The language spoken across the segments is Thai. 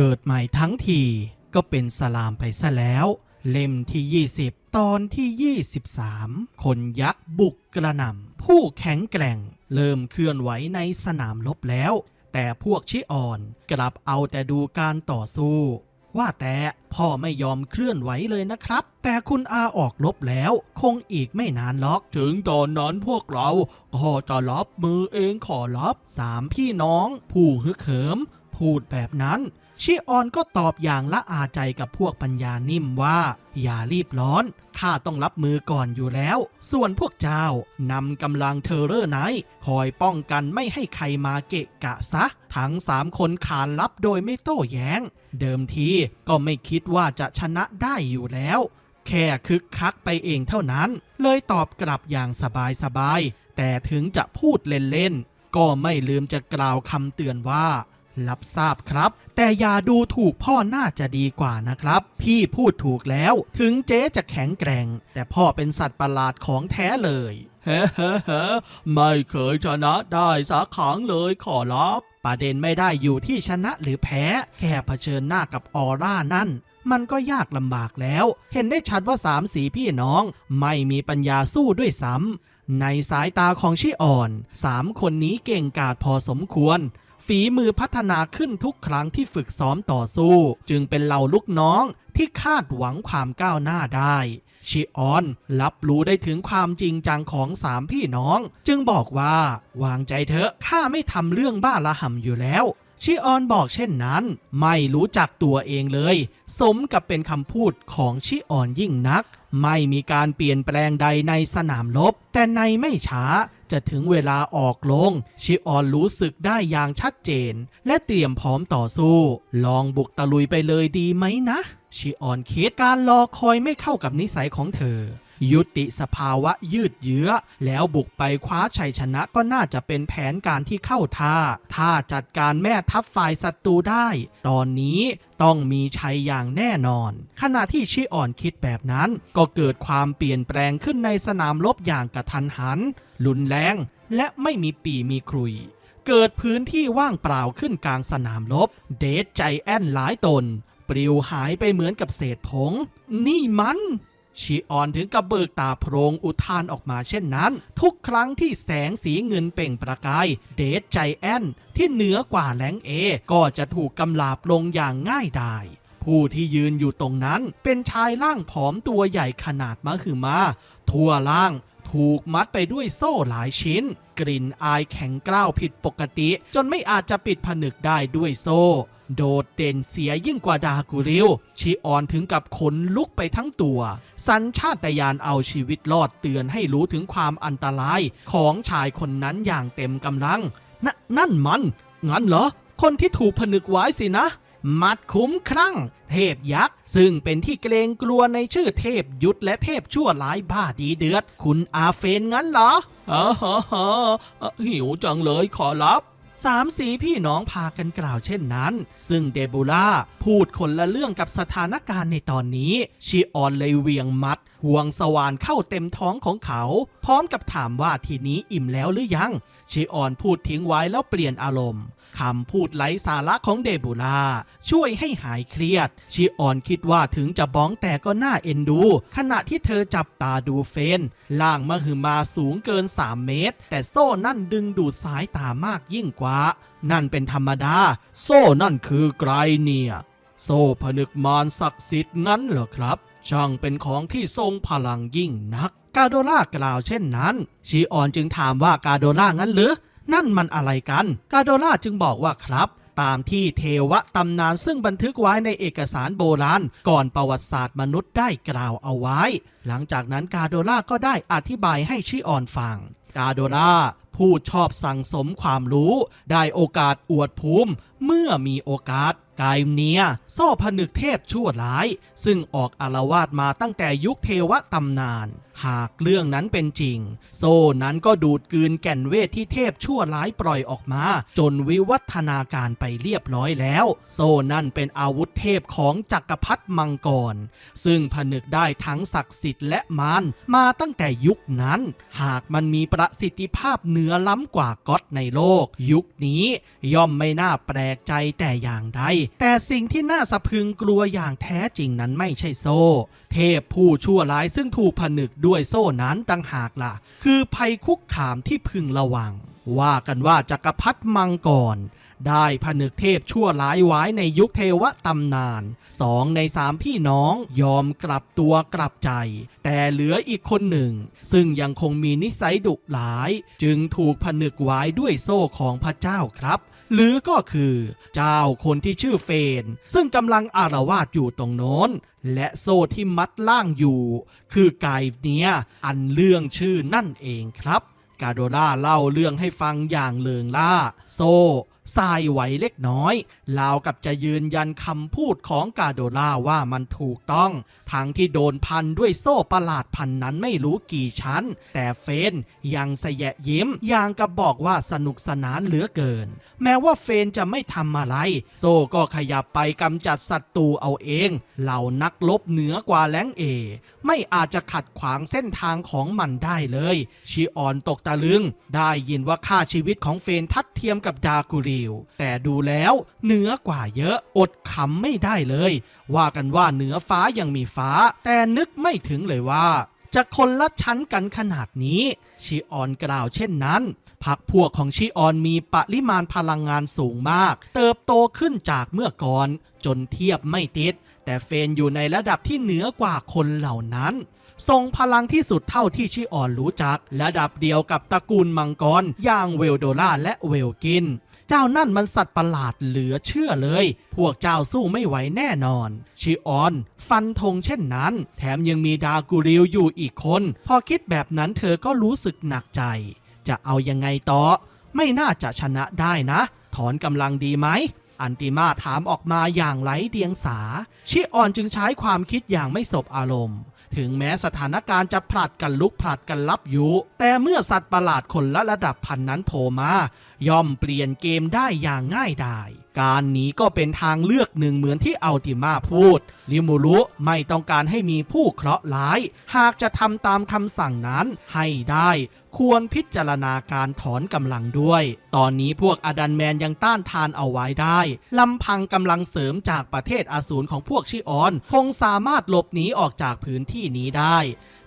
เกิดใหม่ทั้งทีก็เป็นสลามไปซะแล้ว เล่มที่ 20 ตอนที่ 23 คนยักษ์บุกกระหน่ำผู้แข็งแกร่ง เริ่มเคลื่อนไหวในสนามรบแล้ว แต่พวกชิออนกลับเอาแต่ดูการต่อสู้ ว่าแต่พ่อไม่ยอมเคลื่อนไหวเลยนะครับ แต่คุณอาออกรบแล้ว คงอีกไม่นานล็อก ถึงตอนนั้นพวกเราก็จะรับมือเองขอรับสามพี่น้อง ผู้ฮึกเหิม พูดแบบนั้น ชิออนก็ตอบอย่างละอาใจกับพวกปัญญานิ่มว่า อย่ารีบร้อนข้าต้องรับมือก่อนอยู่แล้ว ส่วนพวกเจ้านำกำลังเทอร์เรอร์ไนท์คอยป้องกันไม่ให้ใครมาเกะกะซะ ทั้งสามคนขานรับโดยไม่โต้แย้ง เดิมทีก็ไม่คิดว่าจะชนะได้อยู่แล้ว แค่คึกคักไปเองเท่านั้น เลยตอบกลับอย่างสบายๆแต่ถึงจะพูดเล่นๆก็ไม่ลืมจะกล่าวคำเตือนว่า รับทราบครับ แต่อย่าดูถูกพ่อน่าจะดีกว่านะครับ พี่พูดถูกแล้วถึงเจ๊จะแข็งแกร่ง แต่พ่อเป็นสัตว์ประหลาดของแท้เลยเฮ้เฮ้เฮ้ไม่เคยชนะได้สักครั้งเลยขอรับประเด็นไม่ได้อยู่ที่ชนะหรือแพ้ แค่เผชิญหน้ากับออร่านั่น มันก็ยากลำบากแล้ว เห็นได้ชัดว่าสามสีพี่น้อง ไม่มีปัญญาสู้ด้วยซ้ำในสายตาของชิอ่อนสามคนนี้เก่งกาจพอสมควร ฝีมือพัฒนาขึ้นทุกครั้งที่ฝึกซ้อมต่อสู้ จึงเป็นเหล่าลูกน้องที่คาดหวังความก้าวหน้าได้ชิออน รับรู้ได้ถึงความจริงจังของสามพี่น้อง จึงบอกว่า วางใจเถอะข้าไม่ทำเรื่องบ้าละห่ำอยู่แล้ว ชิออนบอกเช่นนั้น ไม่รู้จักตัวเองเลย สมกับเป็นคำพูดของชิออนยิ่งนัก ไม่มีการเปลี่ยนแปลงใดในสนามรบแต่ในไม่ช้า จะถึงเวลาออกลง ชิออนรู้สึกได้อย่างชัดเจน และเตรียมพร้อมต่อสู้ ลองบุกตะลุยไปเลยดีไหมนะ ชิออนคิดการรอคอยไม่เข้ากับนิสัยของเธอ ยุติสภาวะยืดเยื้อ แล้วบุกไปคว้าชัยชนะก็น่าจะเป็นแผนการที่เข้าท่า ถ้าจัดการแม่ทัพฝ่ายศัตรูได้ ตอนนี้ต้องมีชัยอย่างแน่นอน ขณะที่ชิออนคิดแบบนั้น ก็เกิดความเปลี่ยนแปลงขึ้นในสนามรบอย่างกระทันหัน รุนแรงและไม่มีปีมีครุย เกิดพื้นที่ว่างเปล่าขึ้นกลางสนามรบ เดทใจแอนหลายตน ปลิวหายไปเหมือนกับเศษผง นี่มันชีออนถึงกับเบิกตาโพรงอุทานออกมาเช่นนั้น ทุกครั้งที่แสงสีเงินเปล่งประกาย เดทใจแอนที่เหนือกว่าแหลงเอ ก็จะถูกกำลาบลงอย่างง่ายดายผู้ที่ยืนอยู่ตรงนั้นเป็นชายร่างผอมตัวใหญ่ขนาดมะคือมา ทั่วล่าง ถูกมัดไปด้วยโซ่หลายชิ้น กลิ่นอายแข็งกร้าวผิดปกติ จนไม่อาจจะปิดผนึกได้ด้วยโซ่ โดดเด่นเสียยิ่งกว่าดากูริวชีออนถึงกับขนลุกไปทั้งตัว สัญชาตญาณเอาชีวิตรอดเตือนให้รู้ถึงความอันตรายของชายคนนั้นอย่างเต็มกำลังนนั่นมัน งั้นเหรอ คนที่ถูกผนึกไว้สินะ มัดคุ้มครั่ง เทพยักษ์ ซึ่งเป็นที่เกรงกลัวในชื่อเทพยุทธและเทพชั่วร้ายบ้าดีเดือด คุณอาเฟนงั้นเหรออ๋อฮะฮะหิวจังเลยขอรับสามสีพี่น้องพากันกล่าวเช่นนั้น ซึ่งเดบูล่าพูดคนละเรื่องกับสถานการณ์ในตอนนี้ ชีออนเลยเหวียงมัด ห่วงสว่านเข้าเต็มท้องของเขา พร้อมกับถามว่าทีนี้อิ่มแล้วหรือยัง ชีออนพูดทิ้งไว้แล้วเปลี่ยนอารมณ์ คำพูดไร้สาระของเดบูล่าช่วยให้หายเครียดชีออนคิดว่าถึงจะบ้องแต่ก็น่าเอ็นดู ขณะที่เธอจับตาดูเฟนล่างมหึมาสูงเกิน 3 เมตร แต่โซ่นั่นดึงดูดสายตามากยิ่งกว่า นั่นเป็นธรรมดา โซ่นั่นคือไกรเนี่ย โซ่ผนึกมารศักดิ์สิทธิ์งั้นเหรอครับช่างเป็นของที่ทรงพลังยิ่งนัก กาโดล่ากล่าวเช่นนั้น ชีออนจึงถามว่ากาโดล่างั้นหรือ นั่นมันอะไรกัน กาโดล่าจึงบอกว่าครับตามที่เทวะตำนานซึ่งบันทึกไว้ในเอกสารโบราณ ก่อนประวัติศาสตร์มนุษย์ได้กล่าวเอาไว้ หลังจากนั้นกาโดล่าก็ได้อธิบายให้ชิออนฟัง กาโดล่าผู้ชอบสั่งสมความรู้ ได้โอกาสอวดภูมิ เมื่อมีโอกาสกายเนียโซ่ผนึกเทพชั่วร้าย ซึ่งออกอารวาสมาตั้งแต่ยุคเทวตำนาน หากเรื่องนั้นเป็นจริง โซ่นั้นก็ดูดกืนแก่นเวทที่เทพชั่วร้ายปล่อยออกมา จนวิวัฒนาการไปเรียบร้อยแล้ว โซ่นั่นเป็นอาวุธเทพของจักรพรรดิมังกร ซึ่งผนึกได้ทั้งศักดิ์สิทธิ์และมารมาตั้งแต่ยุคนั้น หากมันมีประสิทธิภาพเหนือล้ำกว่าก็อตในโลก ยุคนี้ย่อมไม่น่าแปลกใจแต่อย่างใด แต่สิ่งที่น่าสะพึงกลัวอย่างแท้จริงนั้นไม่ใช่โซ่ เทพผู้ชั่วร้ายซึ่งถูกผนึกด้วยโซ่นั้นต่างหากล่ะ คือภัยคุกคามที่พึงระวัง ว่ากันว่าจักรพรรดิมังกรได้ผนึกเทพชั่วร้ายไว้ในยุคเทวตำนานสองในสามพี่น้องยอมกลับตัวกลับใจ แต่เหลืออีกคนหนึ่ง ซึ่งยังคงมีนิสัยดุร้าย จึงถูกผนึกไว้ด้วยโซ่ของพระเจ้าครับ หรือก็คือเจ้าคนที่ชื่อเฟน ซึ่งกำลังอารวาสอยู่ตรงโน้น และโซ่ที่มัดล่างอยู่ คือกายเนี้ยอันเรื่องชื่อนั่นเองครับ กาโดล่าเล่าเรื่องให้ฟังอย่างเลิงล่า โซ ทรายไหวเล็กน้อยลาวกับจะยืนยันคำพูดของกาโดล่าว่ามันถูกต้อง ทั้งที่โดนพันด้วยโซ่ประหลาดพันนั้นไม่รู้กี่ชั้น แต่เฟนยังสยะยิ้มอย่างกับบอกว่าสนุกสนานเหลือเกิน แม้ว่าเฟนจะไม่ทำอะไร โซ่ก็ขยับไปกำจัดศัตรูเอาเอง เหล่านักลบเหนือกว่าแล้งเอ ไม่อาจจะขัดขวางเส้นทางของมันได้เลย ชิออนตกตะลึง ได้ยินว่าค่าชีวิตของเฟนทัดเทียมกับดากูริว แต่ดูแล้วเหนือกว่าเยอะอดขำไม่ได้เลย ว่ากันว่าเหนือฟ้ายังมีฟ้า แต่นึกไม่ถึงเลยว่าจะคนละชั้นกันขนาดนี้ชิออนกล่าวเช่นนั้นพักพวกของชิออนมีปริมาณพลังงานสูงมาก เติบโตขึ้นจากเมื่อก่อน จนเทียบไม่ติด แต่เฟนอยู่ในระดับที่เหนือกว่าคนเหล่านั้นทรงพลังที่สุดเท่าที่ชิออนรู้จัก ระดับเดียวกับตระกูลมังกรอย่างเวลโดล่าและเวลกิน เจ้านั่นมันสัตว์ประหลาดเหลือเชื่อเลย พวกเจ้าสู้ไม่ไหวแน่นอน ชิออน ฟันธงเช่นนั้น แถมยังมีดากูริวอยู่อีกคน พอคิดแบบนั้นเธอก็รู้สึกหนักใจ จะเอายังไงต่อ ไม่น่าจะชนะได้นะ ถอนกำลังดีไหม อันติมาถามออกมาอย่างไร้เดียงสา ชิออนจึงใช้ความคิดอย่างไม่สบอารมณ์ ถึงแม้สถานการณ์จะผลัดกันลุกผลัดกันลับอยู่ แต่เมื่อสัตว์ประหลาดคนละระดับพันนั้นโผล่มา ย่อมเปลี่ยนเกมได้อย่างง่ายดายการหนีก็เป็นทางเลือกหนึ่งเหมือนที่อัลติมาพูด ลิมูรุไม่ต้องการให้มีผู้เคราะห์ร้าย หากจะทำตามคำสั่งนั้นให้ได้ ควรพิจารณาการถอนกำลังด้วย ตอนนี้พวกอดันแมนยังต้านทานเอาไว้ได้ลำพังกำลังเสริมจากประเทศอาสูรของพวกชิออน คงสามารถหลบหนีออกจากพื้นที่นี้ได้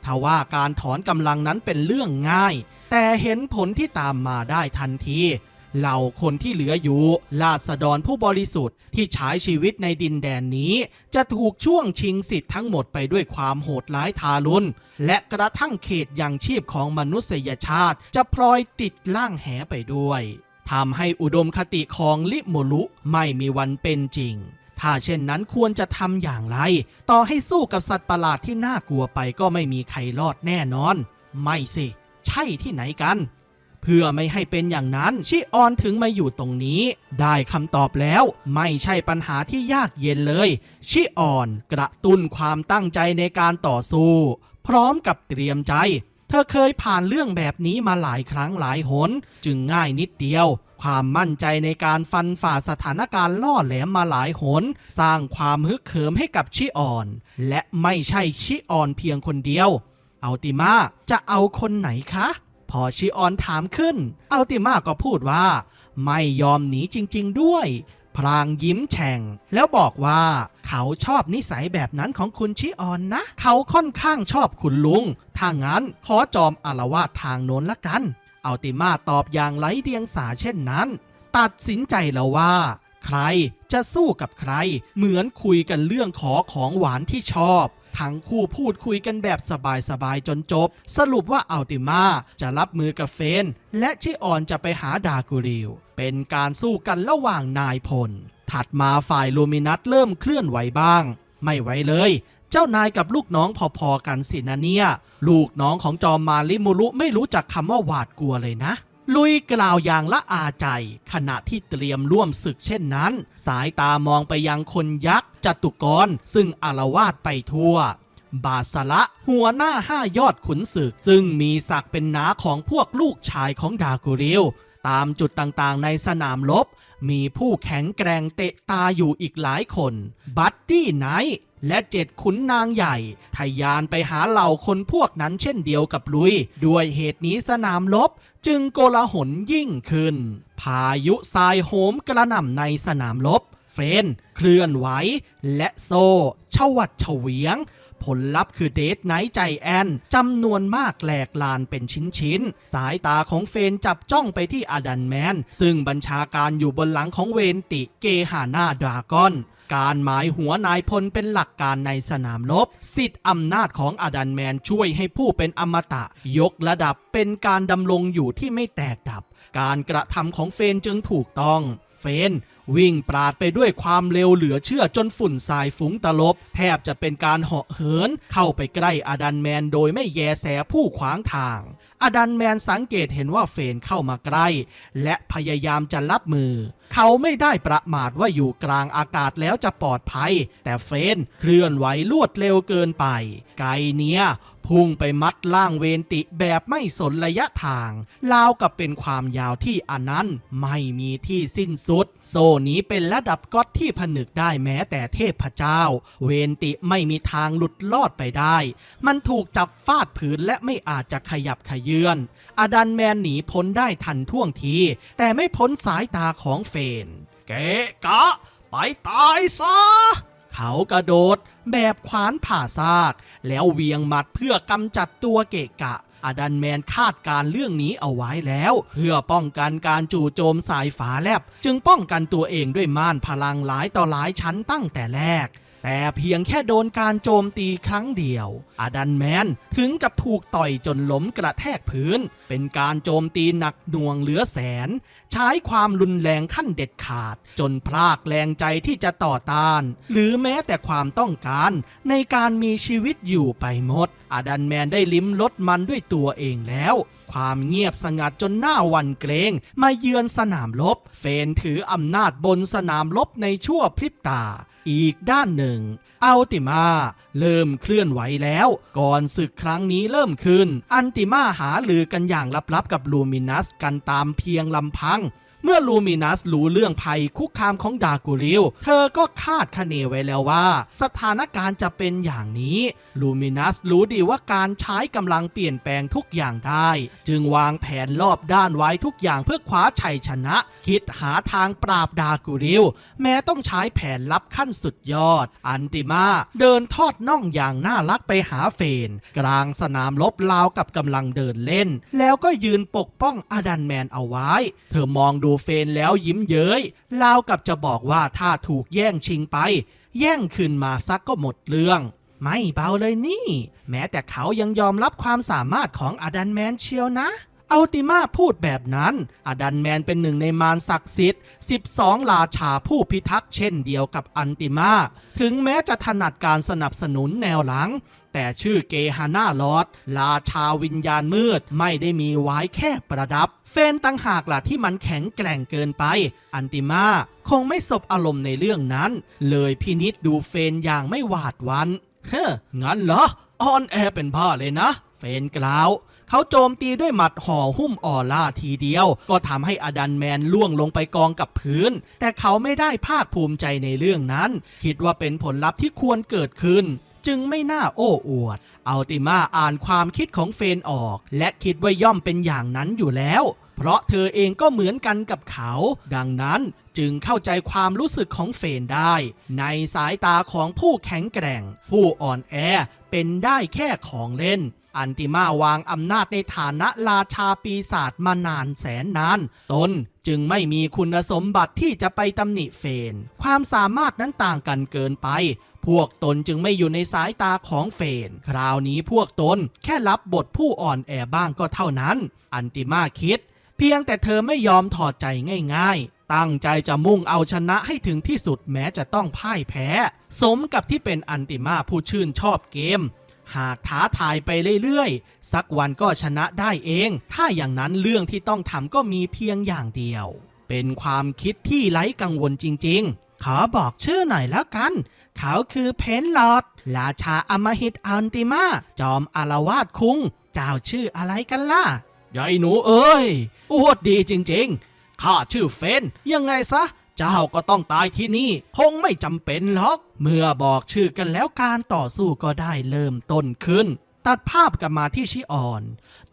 ทว่าการถอนกำลังนั้นเป็นเรื่องง่าย แต่เห็นผลที่ตามมาได้ทันที เหล่าคนที่เหลืออยู่ราษฎรผู้บริสุทธิ์ที่ใช้ชีวิตในดินแดนนี้ จะถูกช่วงชิงสิทธิ์ทั้งหมดไปด้วยความโหดร้ายทารุณและกระทั่งเขตยังชีพของมนุษยชาติ จะพลอยติดล่างแหไปด้วยทำให้อุดมคติของลิโมลุไม่มีวันเป็นจริง ถ้าเช่นนั้นควรจะทำอย่างไร ต่อให้สู้กับสัตว์ประหลาดที่น่ากลัวไปก็ไม่มีใครรอดแน่นอน ไม่สิ ใช่ที่ไหนกัน เพื่อไม่ให้เป็นอย่างนั้นชิออนถึงมาอยู่ตรงนี้ ได้คำตอบแล้วไม่ใช่ปัญหาที่ยากเย็นเลย ชิออนกระตุ้นความตั้งใจในการต่อสู้ พร้อมกับเตรียมใจ เธอเคยผ่านเรื่องแบบนี้มาหลายครั้งหลายหน จึงง่ายนิดเดียวความมั่นใจในการฟันฝ่าสถานการณ์ล่อแหลมมาหลายหน สร้างความฮึกเหิมให้กับชิออน และไม่ใช่ชิออนเพียงคนเดียวอัลติมาจะเอาคนไหนคะ พอชิออนถามขึ้น อัลติมาก็พูดว่า ไม่ยอมหนีจริง ๆ ด้วย พลางยิ้มแฉ่ง แล้วบอกว่าเขาชอบนิสัยแบบนั้นของคุณชิออนนะ เขาค่อนข้างชอบคุณลุง ถ้างั้นขอจอมอารวาสทางโน้นละกัน อัลติมาตอบอย่างไร้เดียงสาเช่นนั้น ตัดสินใจแล้วว่า ใครจะสู้กับใคร เหมือนคุยกันเรื่องขอของหวานที่ชอบ ทั้งคู่พูดคุยกันแบบสบายๆจนจบ สรุปว่าอัลติมาจะรับมือกับเฟน และชิออนจะไปหาดากูริว เป็นการสู้กันระหว่างนายพล ถัดมาฝ่ายลูมินัสเริ่มเคลื่อนไหวบ้าง ไม่ไหวเลย เจ้านายกับลูกน้องพอๆกันสินะเนี่ย ลูกน้องของจอมมารลิมูรุไม่รู้จักคำว่าหวาดกลัวเลยนะ ลุยกล่าวอย่างละอาใจ ขณะที่เตรียมร่วมศึกเช่นนั้น สายตามองไปยังคนยักษ์จตุกร ซึ่งอารวาสไปทั่ว บาสละหัวหน้าห้ายอดขุนศึก ซึ่งมีศักดิ์เป็นน้าของพวกลูกชายของดากูริลตามจุดต่างๆ ในสนามรบมีผู้แข็งแกร่งเตะตาอยู่อีกหลายคน บัตตี้ไนท์ และเจ็ดขุนนางใหญ่ทะยานไปหาเหล่าคนพวกนั้นเช่นเดียวกับลุย ด้วยเหตุนี้สนามรบจึงโกลาหลยิ่งขึ้น พายุทรายโหมกระหน่ำในสนามรบเฟน เคลื่อนไหว และโซชวัดเฉวียง ผลลัพธ์คือเดทไนท์ใจแอนจำนวนมากแหลกลานเป็นชิ้นๆ สายตาของเฟนจับจ้องไปที่อดันแมน ซึ่งบัญชาการอยู่บนหลังของเวนติเกหานาดรากอน การหมายหัวนายพลเป็นหลักการในสนามรบ สิทธิ์อำนาจของอดันแมนช่วยให้ผู้เป็นอมตะ ยกระดับเป็นการดำรงอยู่ที่ไม่แตกดับ การกระทำของเฟนจึงถูกต้องเฟนวิ่งปราดไปด้วยความเร็วเหลือเชื่อจนฝุ่นทรายฟุ้งตลบ แทบจะเป็นการเหาะเหิน เข้าไปใกล้อดันแมนโดยไม่แยแสผู้ขวางทาง อดันแมนสังเกตเห็นว่าเฟนเข้ามาใกล้ และพยายามจะรับมือ เขาไม่ได้ประมาทว่าอยู่กลางอากาศแล้วจะปลอดภัย แต่เฟนเคลื่อนไหวลวดเร็วเกินไป ไกเนียพุ่งไปมัดล่างเวนติแบบไม่สนระยะทางราวกับเป็นความยาวที่อันนั้นไม่มีที่สิ้นสุด โซนี้เป็นระดับก๊อตที่ผนึกได้แม้แต่เทพเจ้า เวนติไม่มีทางหลุดลอดไปได้ มันถูกจับฟาดผืนและไม่อาจจะขยับขยื่นอดันแมนหนีพ้นได้ทันท่วงที แต่ไม่พ้นสายตาของเฟน เกะกะ ไปตายซะ เขากระโดดแบบขวานผ่าซาก แล้วเวียงหมัดเพื่อกำจัดตัวเกะกะอดันแมนคาดการเรื่องนี้เอาไว้แล้ว เพื่อป้องกันการจู่โจมสายฝาแลบ จึงป้องกันตัวเองด้วยม่านพลังหลายต่อหลายชั้นตั้งแต่แรก แต่เพียงแค่โดนการโจมตีครั้งเดียวอดันแมนถึงกับถูกต่อยจนล้มกระแทกพื้น เป็นการโจมตีหนักหน่วงเหลือแสน ใช้ความรุนแรงขั้นเด็ดขาด จนพลากแรงใจที่จะต่อต้าน หรือแม้แต่ความต้องการในการมีชีวิตอยู่ไปหมดอดันแมนได้ลิ้มรสมันด้วยตัวเองแล้วความเงียบสงัดจนหน้าวันเกรงมาเยือนสนามรบ เฟนถืออำนาจบนสนามรบในชั่วพริบตา อีกด้านหนึ่ง อัลติมาเริ่มเคลื่อนไหวแล้ว ก่อนศึกครั้งนี้เริ่มขึ้น อันติมาหาลือกันอย่างลับๆกับลูมินัสกันตามเพียงลำพัง เมื่อลูมินัสรู้เรื่องภัยคุกคามของดากูริล เธอก็คาดคะเนไว้แล้วว่า สถานการณ์จะเป็นอย่างนี้ ลูมินัสรู้ดีว่าการใช้กำลังเปลี่ยนแปลงทุกอย่างได้ จึงวางแผนรอบด้านไว้ทุกอย่างเพื่อคว้าชัยชนะ คิดหาทางปราบดากูริล แม้ต้องใช้แผนลับขั้นสุดยอด อันติมาเดินทอดน่องอย่างน่ารักไปหาเฟน กลางสนามรบลาวกับกำลังเดินเล่น แล้วก็ยืนปกป้องอดันแมนเอาไว้ เธอมองดููเฟนแล้วยิ้มเย้ยลาวกับจะบอกว่าถ้าถูกแย่งชิงไป แย่งคืนมาซักก็หมดเรื่อง ไม่เบาเลยนี่ แม้แต่เขายังยอมรับความสามารถของอดันแมนเชียวนะอัลติมาพูดแบบนั้น อดันแมนเป็นหนึ่งในมารศักดิ์สิทธิ์ 12 ราชาผู้พิทักษ์เช่นเดียวกับอันติมา ถึงแม้จะถนัดการสนับสนุนแนวหลัง แต่ชื่อเกฮาน่าลอดราชาวิญญาณมืดไม่ได้มีไว้แค่ประดับ เฟนตั้งหากล่ะที่มันแข็งแกร่งเกินไป อันติมาคงไม่สบอารมณ์ในเรื่องนั้น เลยพินิษดูเฟนอย่างไม่หวาดหวัน เฮ้องั้นเหรออ่อนแอเป็นบ้าเลยนะ เฟนกล่าวเขาโจมตีด้วยหมัดห่อหุ้มออร่าทีเดียว ก็ทำให้อดันแมนล่วงลงไปกองกับพื้น แต่เขาไม่ได้ภาคภูมิใจในเรื่องนั้น คิดว่าเป็นผลลัพธ์ที่ควรเกิดขึ้น จึงไม่น่าโอ้อวด อัลติมาอ่านความคิดของเฟนออก และคิดว่าย่อมเป็นอย่างนั้นอยู่แล้ว เพราะเธอเองก็เหมือนกันกับเขา ดังนั้นจึงเข้าใจความรู้สึกของเฟนได้ ในสายตาของผู้แข็งแกร่ง ผู้อ่อนแอเป็นได้แค่ของเล่น อันติมาวางอำนาจในฐานะราชาปีศาจมานานแสนนาน ตน จึงไม่มีคุณสมบัติที่จะไปตำหนิเฟน ความสามารถนั้นต่างกันเกินไป พวกตนจึงไม่อยู่ในสายตาของเฟน คราวนี้พวกตนแค่รับบทผู้อ่อนแอบ้างก็เท่านั้น อันติมาคิด เพียงแต่เธอไม่ยอมถอดใจง่าย ๆ ตั้งใจจะมุ่งเอาชนะให้ถึงที่สุดแม้จะต้องพ่ายแพ้ สมกับที่เป็นอันติมาผู้ชื่นชอบเกม หากท้าทายไปเรื่อยๆ สักวันก็ชนะได้เอง ถ้าอย่างนั้นเรื่องที่ต้องทำก็มีเพียงอย่างเดียว เป็นความคิดที่ไร้กังวลจริง ๆ ขอบอกชื่อหน่อยแล้วกัน เขาคือเพนลอดราชาอมหิตอันติมา จอมอารวาสคุง เจ้าชื่ออะไรกันล่ะยายหนูเอ้ยอวดดีจริง ๆ ข้าชื่อเฟน ยังไงซะ เจ้าก็ต้องตายที่นี่ คงไม่จำเป็นหรอก เมื่อบอกชื่อกันแล้วการต่อสู้ก็ได้เริ่มต้นขึ้น ตัดภาพกลับมาที่ชิออน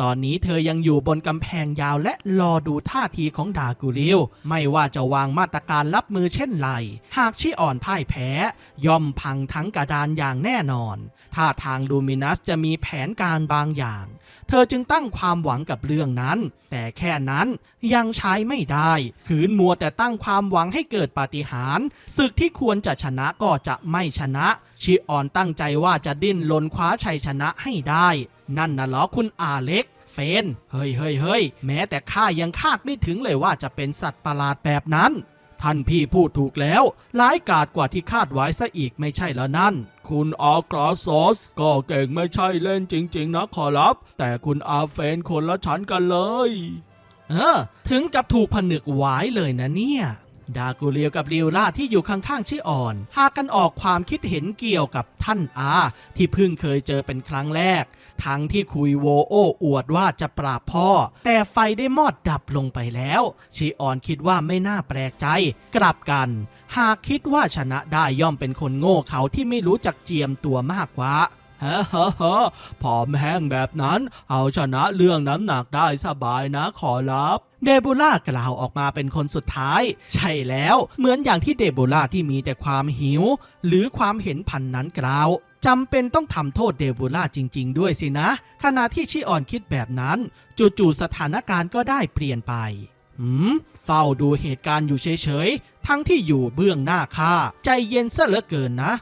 ตอนนี้เธอยังอยู่บนกำแพงยาวและรอดูท่าทีของดากูริวไม่ว่าจะวางมาตรการรับมือเช่นไร หากชิออนพ่ายแพ้ ย่อมพังทั้งกระดานอย่างแน่นอนถ้าทางลูมินัสจะมีแผนการบางอย่าง เธอจึงตั้งความหวังกับเรื่องนั้น แต่แค่นั้นยังใช้ไม่ได้ ขืนมัวแต่ตั้งความหวังให้เกิดปาฏิหาริย์ศึกที่ควรจะชนะก็จะไม่ชนะ ชิออนตั้งใจว่าจะดิ้นรนคว้าชัยชนะให้ได้ นั่นน่ะเหรอคุณอาเล็กเฟนเฮ้ยเฮ้ยเฮ้ยแม้แต่ข้ายังคาดไม่ถึงเลยว่าจะเป็นสัตว์ประหลาดแบบนั้น ท่านพี่พูดถูกแล้วร้ายกาจกว่าที่คาดไว้ซะอีกไม่ใช่แล้วนั่น คุณอากราซอสก็เก่งไม่ใช่เล่นจริง ๆ นะขอรับ แต่คุณอาเฟนคนละชั้นกันเลย เออ ถึงกับถูกผนึกไว้เลยนะเนี่ย ดากูเลียวกับริวล่าที่อยู่ข้างๆชื่ออ่อนพากันออกความคิดเห็นเกี่ยวกับท่านอา ที่เพิ่งเคยเจอเป็นครั้งแรก ทั้งที่คุยโวโอ้อวดว่าจะปราบพ่อ แต่ไฟได้มอดดับลงไปแล้ว ชีออนคิดว่าไม่น่าแปลกใจ กลับกัน หากคิดว่าชนะได้ย่อมเป็นคนโง่เขาที่ไม่รู้จักเจียมตัวมากกว่าเฮ้เฮ้เฮ้ผอมแห้งแบบนั้น เอาชนะเรื่องน้ำหนักได้สบายนะขอรับเดบูล่ากล่าวออกมาเป็นคนสุดท้าย ใช่แล้วเหมือนอย่างที่เดบูล่าที่มีแต่ความหิว หรือความเห็นพันนั้นกล่าวจำเป็นต้องทำโทษเดบูล่าจริง ๆ ด้วยสินะ ขณะที่ชิออนคิดแบบนั้น จู่ๆสถานการณ์ก็ได้เปลี่ยนไปหืมเฝ้าดูเหตุการณ์อยู่เฉย ทั้งที่อยู่เบื้องหน้าข้าใจเย็นซะเหลือเกินนะ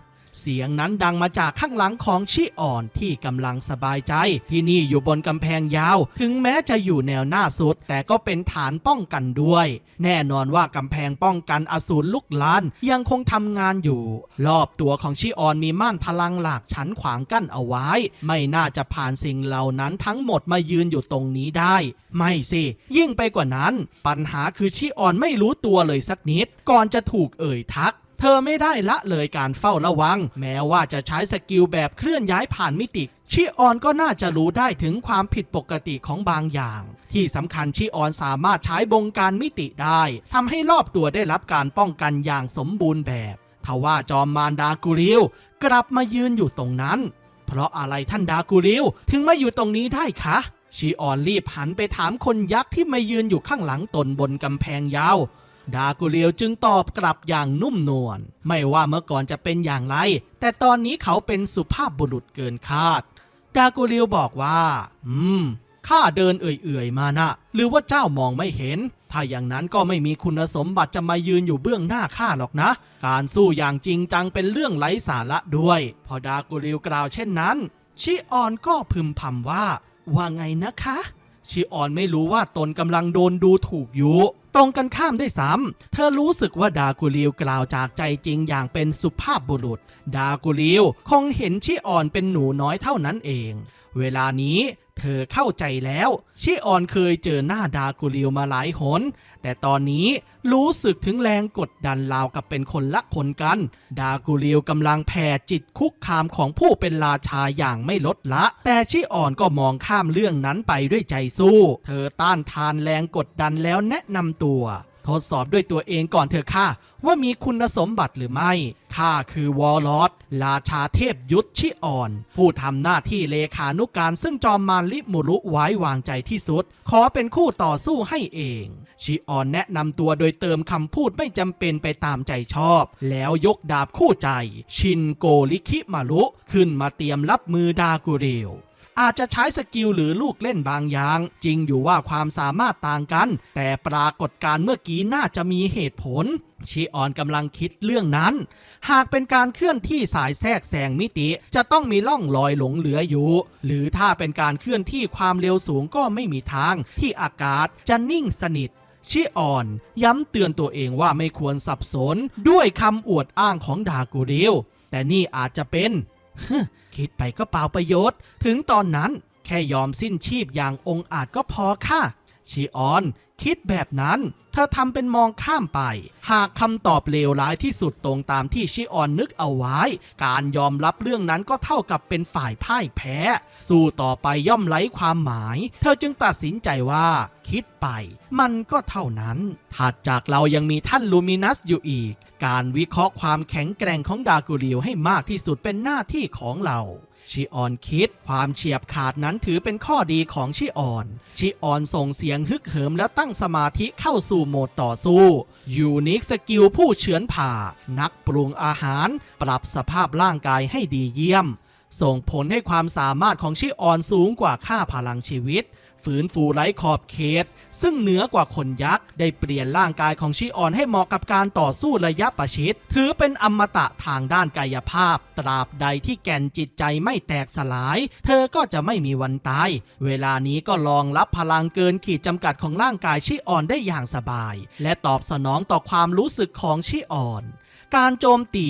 เสียงนั้นดังมาจากข้างหลังของชิอ่อนที่กำลังสบายใจ ที่นี่อยู่บนกำแพงยาว ถึงแม้จะอยู่แนวหน้าสุด แต่ก็เป็นฐานป้องกันด้วย แน่นอนว่ากำแพงป้องกันอสูรลุกลานยังคงทำงานอยู่ รอบตัวของชิอ่อนมีม่านพลังหลากชั้นขวางกั้นเอาไว้ ไม่น่าจะผ่านสิ่งเหล่านั้นทั้งหมดมายืนอยู่ตรงนี้ได้ ไม่สิ ยิ่งไปกว่านั้น ปัญหาคือชิออนไม่รู้ตัวเลยสักนิด ก่อนจะถูกเอ่ยทัก เธอไม่ได้ละเลยการเฝ้าระวัง แม้ว่าจะใช้สกิลแบบเคลื่อนย้ายผ่านมิติ ชิออนก็น่าจะรู้ได้ถึงความผิดปกติของบางอย่าง ที่สำคัญชิออนสามารถใช้บงการมิติได้ทำให้รอบตัวได้รับการป้องกันอย่างสมบูรณ์แบบทว่าจอมมารดากูริวกลับมายืนอยู่ตรงนั้น เพราะอะไรท่านดากูริวถึงมาอยู่ตรงนี้ได้คะชิออนรีบหันไปถามคนยักษ์ที่มายืนอยู่ข้างหลังตนบนกำแพงยาว ดากูเลียวจึงตอบกลับอย่างนุ่มนวลไม่ว่าเมื่อก่อนจะเป็นอย่างไร แต่ตอนนี้เขาเป็นสุภาพบุรุษเกินคาด ดากูเลียวบอกว่า อืมข้าเดินเอื่อยๆมานะ หรือว่าเจ้ามองไม่เห็น ถ้าอย่างนั้นก็ไม่มีคุณสมบัติจะมายืนอยู่เบื้องหน้าข้าหรอกนะ การสู้อย่างจริงจังเป็นเรื่องไร้สาระด้วย พอดากูเลียวกล่าวเช่นนั้น ชิออนก็พึมพำว่า ว่าไงนะคะ ชิออนไม่รู้ว่าตนกำลังโดนดูถูกอยู่ ตรงกันข้ามด้วยซ้ำ เธอรู้สึกว่าดากูริวกล่าวจากใจจริงอย่างเป็นสุภาพบุรุษ ดากูริวคงเห็นชิออนเป็นหนูน้อยเท่านั้นเอง เวลานี้เธอเข้าใจแล้ว ชิออนเคยเจอหน้าดากูริวมาหลายหน แต่ตอนนี้รู้สึกถึงแรงกดดันราวกับเป็นคนละคนกัน ดากูริวกำลังแผ่จิตคุกคามของผู้เป็นราชาอย่างไม่ลดละ แต่ชิออนก็มองข้ามเรื่องนั้นไปด้วยใจสู้ เธอต้านทานแรงกดดันแล้วแนะนำตัว ทดสอบด้วยตัวเองก่อนเถอะค่ะ ว่ามีคุณสมบัติหรือไม่ข้าคือวอลลอดราชาเทพยุทธชิออน ผู้ทำหน้าที่เลขานุการซึ่งจอมมารลิมุรุไว้วางใจที่สุด ขอเป็นคู่ต่อสู้ให้เอง ชิออนแนะนำตัวโดยเติมคำพูดไม่จำเป็นไปตามใจชอบ แล้วยกดาบคู่ใจ ชินโกลิคิมารุขึ้นมาเตรียมรับมือดากุเรียว อาจจะใช้สกิลหรือลูกเล่นบางอย่าง จริงอยู่ว่าความสามารถต่างกัน แต่ปรากฏการเมื่อกี้น่าจะมีเหตุผลชิออนกำลังคิดเรื่องนั้น หากเป็นการเคลื่อนที่สายแทรกแซงมิติ จะต้องมีล่องลอยหลงเหลืออยู่ หรือถ้าเป็นการเคลื่อนที่ความเร็วสูงก็ไม่มีทาง ที่อากาศจะนิ่งสนิทชิออน ย้ำเตือนตัวเองว่าไม่ควรสับสน ด้วยคำอวดอ้างของดากูริวแต่นี่อาจจะเป็น คิดไปก็เปล่าประโยชน์ ถึงตอนนั้นแค่ยอมสิ้นชีพอย่างองอาจก็พอค่ะชีออน คิดแบบนั้น เธอทำเป็นมองข้ามไป หากคำตอบเลวร้ายที่สุดตรงตามที่ชิออนนึกเอาไว้ การยอมรับเรื่องนั้นก็เท่ากับเป็นฝ่ายพ่ายแพ้ สู้ต่อไปย่อมไร้ความหมาย เธอจึงตัดสินใจว่า คิดไปมันก็เท่านั้น ถัดจากเรายังมีท่านลูมินัสอยู่อีก การวิเคราะห์ความแข็งแกร่งของดากูริวให้มากที่สุดเป็นหน้าที่ของเรา ชิออนคิดความเฉียบขาดนั้นถือเป็นข้อดีของชิออน ชิออนส่งเสียงฮึกเหิมแล้วตั้งสมาธิเข้าสู่โหมดต่อสู้ ยูนิคสกิลผู้เฉือนผ่า นักปรุงอาหาร ปรับสภาพร่างกายให้ดีเยี่ยม ส่งผลให้ความสามารถของชิออนสูงกว่าค่าพลังชีวิต ฝืนฟูไร้ขอบเขต ซึ่งเหนือกว่าคนยักษ์ ได้เปลี่ยนร่างกายของชิออนให้เหมาะกับการต่อสู้ระยะประชิด ถือเป็นอมตะทางด้านกายภาพ ตราบใดที่แก่นจิตใจไม่แตกสลาย เธอก็จะไม่มีวันตาย เวลานี้ก็ลองรับพลังเกินขีดจำกัดของร่างกายชิออนได้อย่างสบาย และตอบสนองต่อความรู้สึกของชิออน การโจมตี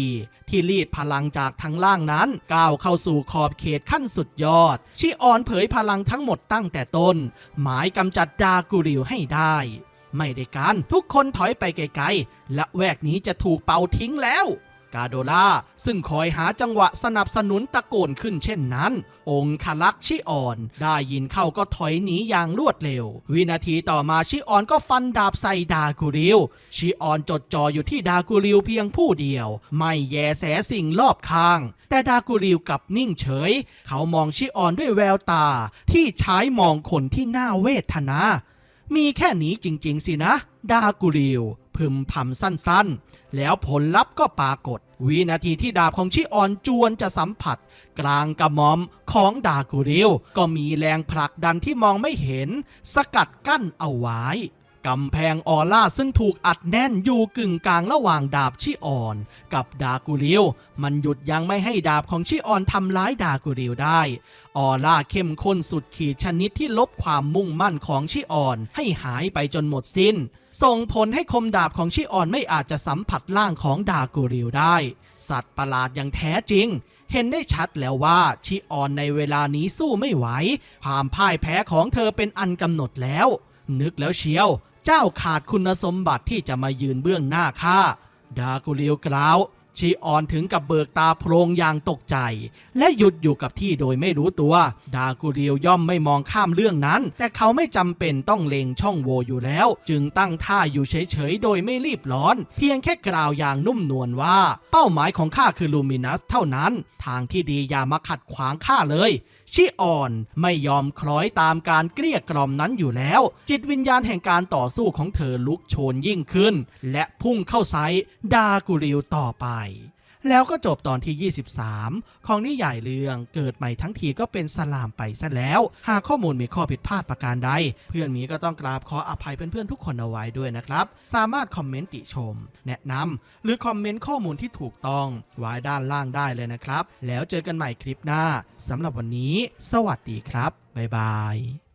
ที่รีดพลังจากทั้งล่างนั้น ก้าวเข้าสู่ขอบเขตขั้นสุดยอด ชิออนเผยพลังทั้งหมดตั้งแต่ต้น หมายกำจัดดากูริวให้ได้ ไม่ได้การทุกคนถอยไปไกลๆและแวกนี้จะถูกเป่าทิ้งแล้ว กาโดล่าซึ่งคอยหาจังหวะสนับสนุนตะโกนขึ้นเช่นนั้น องคลักษ์ชิออน ได้ยินเข้าก็ถอยหนีอย่างรวดเร็ว วินาทีต่อมาชิออนก็ฟันดาบใส่ดากูริวชิออนจดจ่ออยู่ที่ดากูริวเพียงผู้เดียว ไม่แยแสสิ่งรอบข้าง แต่ดากูริวกลับนิ่งเฉย เขามองชิออนด้วยแววตา ที่ใช้มองคนที่น่าเวทนา มีแค่นี้จริง ๆ สินะ ดากูริว พึมพำสั้นๆ แล้วผลลัพธ์ก็ปรากฏ วินาทีที่ดาบของชิออนจวนจะสัมผัส กลางกระหม่อมของดากูริวก็มีแรงผลักดันที่มองไม่เห็น สกัดกั้นเอาไว้กำแพงออร่าซึ่งถูกอัดแน่นอยู่กึ่งกลางระหว่างดาบชิออน กับดากูริวมันหยุดยังไม่ให้ดาบของชิออนทำร้ายดากูริวได้ ออร่าเข้มข้นสุดขีดชนิดที่ลบความมุ่งมั่นของชิออนให้หายไปจนหมดสิ้น ส่งผลให้คมดาบของชิออนไม่อาจจะสัมผัสร่างของดากูริวได้ สัตว์ประหลาดอย่างแท้จริง เห็นได้ชัดแล้วว่าชิออนในเวลานี้สู้ไม่ไหว ความพ่ายแพ้ของเธอเป็นอันกำหนดแล้ว นึกแล้วเชียว เจ้าขาดคุณสมบัติที่จะมายืนเบื้องหน้าข้าดากูริวกล่าว ชีออนถึงกับเบิกตาโพรงอย่างตกใจ และหยุดอยู่กับที่โดยไม่รู้ตัว ดากูริวย่อมไม่มองข้ามเรื่องนั้น แต่เขาไม่จำเป็นต้องเล็งช่องโหว่อยู่แล้ว จึงตั้งท่าอยู่เฉยๆ โดยไม่รีบร้อน เพียงแค่กล่าวอย่างนุ่มนวลว่า เป้าหมายของข้าคือลูมินัสเท่านั้น ทางที่ดีอย่ามาขัดขวางข้าเลยชิอ่อนไม่ยอมคล้อยตามการเกลี้ยกล่อมนั้นอยู่แล้ว จิตวิญญาณแห่งการต่อสู้ของเธอลุกโชนยิ่งขึ้น และพุ่งเข้าใส่ดากูริวต่อไป แล้วก็จบตอนที่ 23 ของนิยายเรื่องเกิดใหม่ทั้งทีก็เป็นสลามไปซะแล้ว หากข้อมูลมีข้อผิดพลาดประการใด เพื่อนมีก็ต้องกราบขออภัยเพื่อนๆทุกคนเอาไว้ด้วยนะครับ สามารถคอมเมนต์ติชม แนะนำหรือคอมเมนต์ข้อมูลที่ถูกต้องไว้ด้านล่างได้เลยนะครับ แล้วเจอกันใหม่คลิปหน้าสำหรับวันนี้ สวัสดีครับบ๊ายบาย